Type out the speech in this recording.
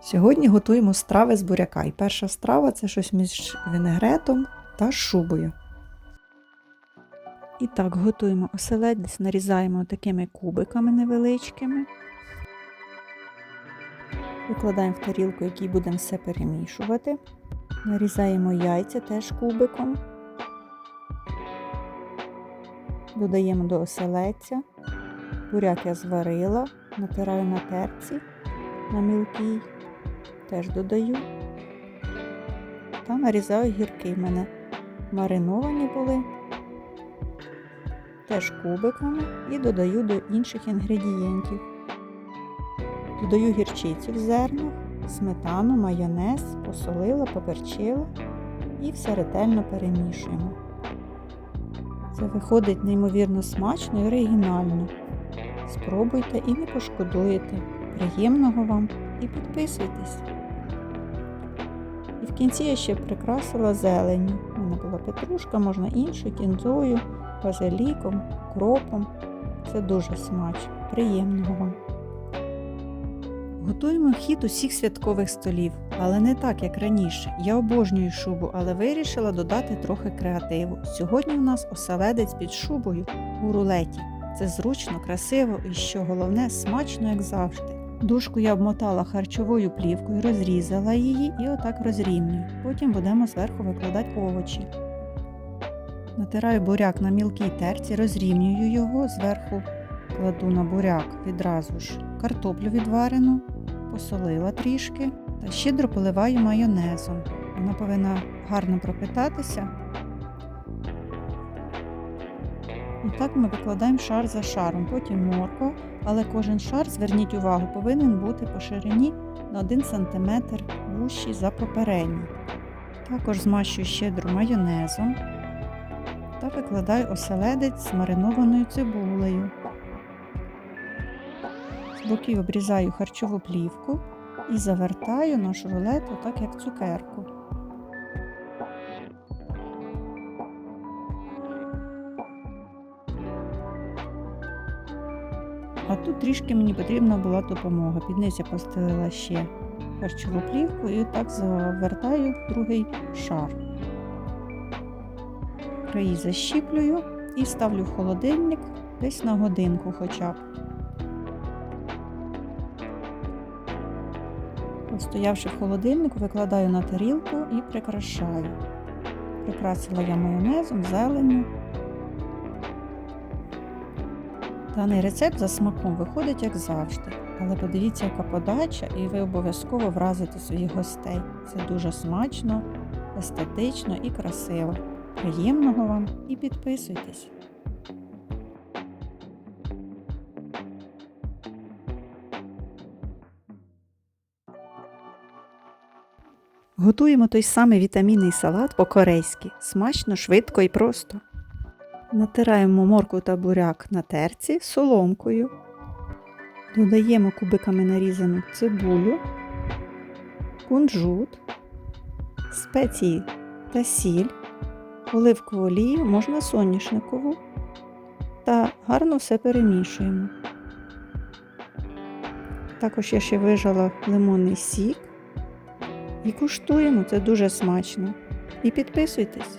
Сьогодні готуємо страви з буряка. І перша страва це щось між вінегретом та шубою. І так, готуємо оселедець, нарізаємо такими кубиками невеличкими. Викладаємо в тарілку, який будемо все перемішувати. Нарізаємо яйця теж кубиком. Додаємо до оселедця. Буряк я зварила, натираю на терці на мілкій, теж додаю. Та нарізаю гірки. В мене мариновані були, теж кубиками і додаю до інших інгредієнтів. Додаю гірчицю в зернах, сметану, майонез, посолила, поперчила і все ретельно перемішуємо. Це виходить неймовірно смачно і оригінально. Спробуйте і не пошкодуєте. Приємного вам і підписуйтесь. І в кінці я ще прикрасила зеленню. У мене була петрушка, можна іншу, кінзою, базиліком, кропом. Це дуже смачно. Приємного вам. Готуємо хід усіх святкових столів, але не так, як раніше. Я обожнюю шубу, але вирішила додати трохи креативу. Сьогодні у нас оселедець під шубою у рулеті. Це зручно, красиво і що головне, смачно, як завжди. Дужку я обмотала харчовою плівкою, розрізала її і отак розрівнюю. Потім будемо зверху викладати овочі. Натираю буряк на мілкій терці, розрівнюю його, зверху кладу на буряк відразу ж картоплю відварену, посолила трішки та щедро поливаю майонезом. Вона повинна гарно пропитатися. І так ми викладаємо шар за шаром, потім морква, але кожен шар, зверніть увагу, повинен бути по ширині на 1 см вущий за попередній. Також змащую щедро майонезом та викладаю оселедець з маринованою цибулею. З боків обрізаю харчову плівку і завертаю наш рулет отак як цукерку. А тут трішки мені потрібна була допомога. Під низ я постелила ще харчову плівку і так завертаю другий шар. Краї защіплюю і ставлю в холодильник десь на годинку хоча б. Постоявши в холодильнику, викладаю на тарілку і прикрашаю. Прикрасила я майонезом, зеленню. Даний рецепт за смаком виходить як завжди, але подивіться, яка подача, і ви обов'язково вразите своїх гостей. Це дуже смачно, естетично і красиво. Приємного вам і підписуйтесь! Готуємо той самий вітамінний салат по-корейськи. Смачно, швидко і просто. Натираємо морку та буряк на терці соломкою. Додаємо кубиками нарізану цибулю, кунжут, спеції та сіль, оливкову олію, можна соняшникову та гарно все перемішуємо. Також я ще вижала лимонний сік і куштуємо, це дуже смачно. І підписуйтесь.